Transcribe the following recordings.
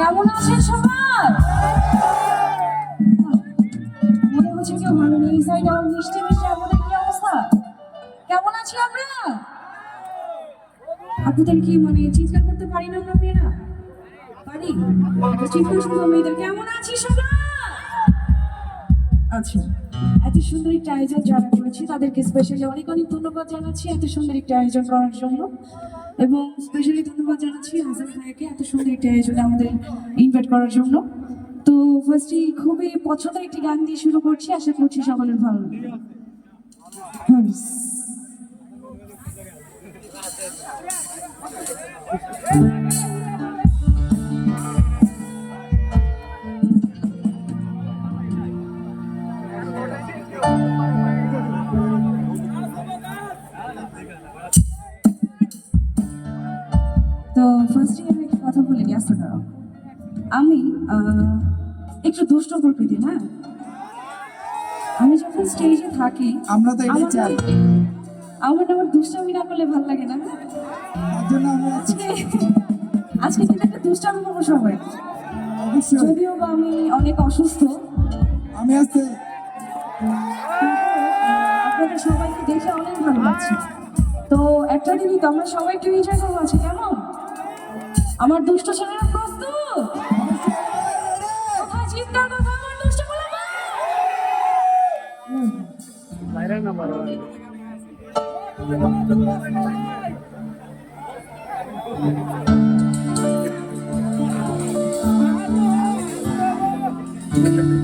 কেমন আছেন সবাই মনে হচ্ছে কেউ ভালো নেই সাইড আমার মিষ্টি মিষ্টি আমাদের কি অবস্থা? কেমন আছি আমরা? আপনাদের কি মানে চিৎকার করতে পারি না আমরা মেয়েরা? পারি? চিৎকার শুনব মেয়েদের, কেমন আছি সবাই আচ্ছা এত সুন্দর একটা আয়োজন যারা করেছি, তাদেরকে স্পেশালি অনেক অনেক ধন্যবাদ জানাচ্ছি, এত সুন্দর একটা আয়োজন করার জন্য। এবং স্পেশালি ধন্যবাদ জানাচ্ছি হাসান ভাইকে এত সুন্দর একটা আয়োজনে আমাদের ইনভাইট করার জন্য। তো ফার্স্টে খুবই পছন্দের একটি গান দিয়ে শুরু করছি, আশা করছি সকলের ভালো লাগবে। আমি একটু দুষ্ট প্রকৃতি না? আমি যখন স্টেজে থাকি আমরা তো এটাই চাই। আমার আমার দুষ্টামি না করলে ভালো লাগে না আজকে আজকে কিন্তু একটা দুষ্টামি করব সবাই। যদিও বা আমি অনেক অসুস্থ। আমি আসতে আপনাদের সবাইকে দেখে অনেক ভালো লাগছে। তো একটা দিনই তো আমরা সবাই একটু এনজয় করব আছে কেমন? আমার দুষ্ট ছেলেরা প্রস্তুত? Thank চিন্তার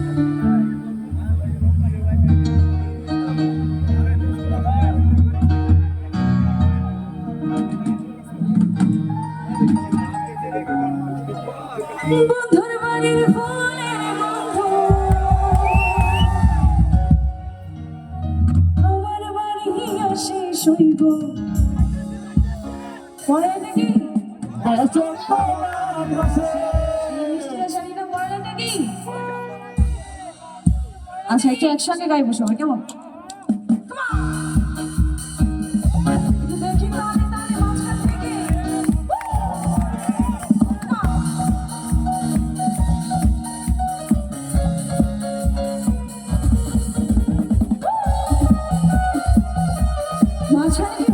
বন্ধুর বাড়ির আমার বাড়ি আসে পরে নাকি? আচ্ছা একটু একসঙ্গে গাইবো সবাই কেমন? কি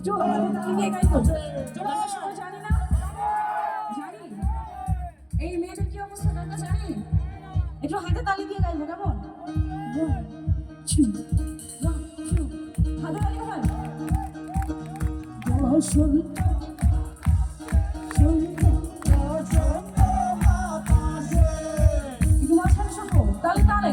দিয়ে সবাই জানি না জানি এই মেয়েদের কি অবস্থা জানি একটু হাতে তালি দিয়ে গাইবো কেমন হয় বসন্ত বসন্ত শুনব তালে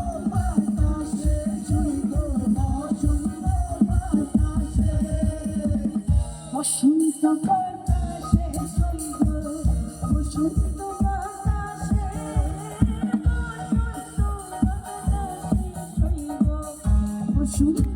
বসন্ত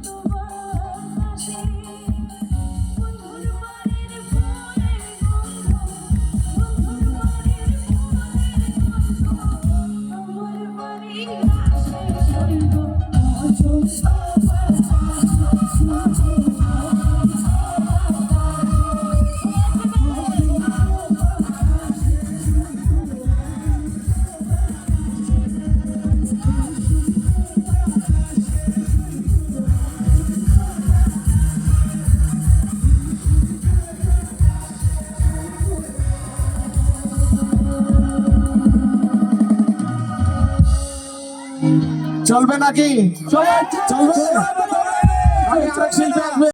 চলবে নাকি? চলবে।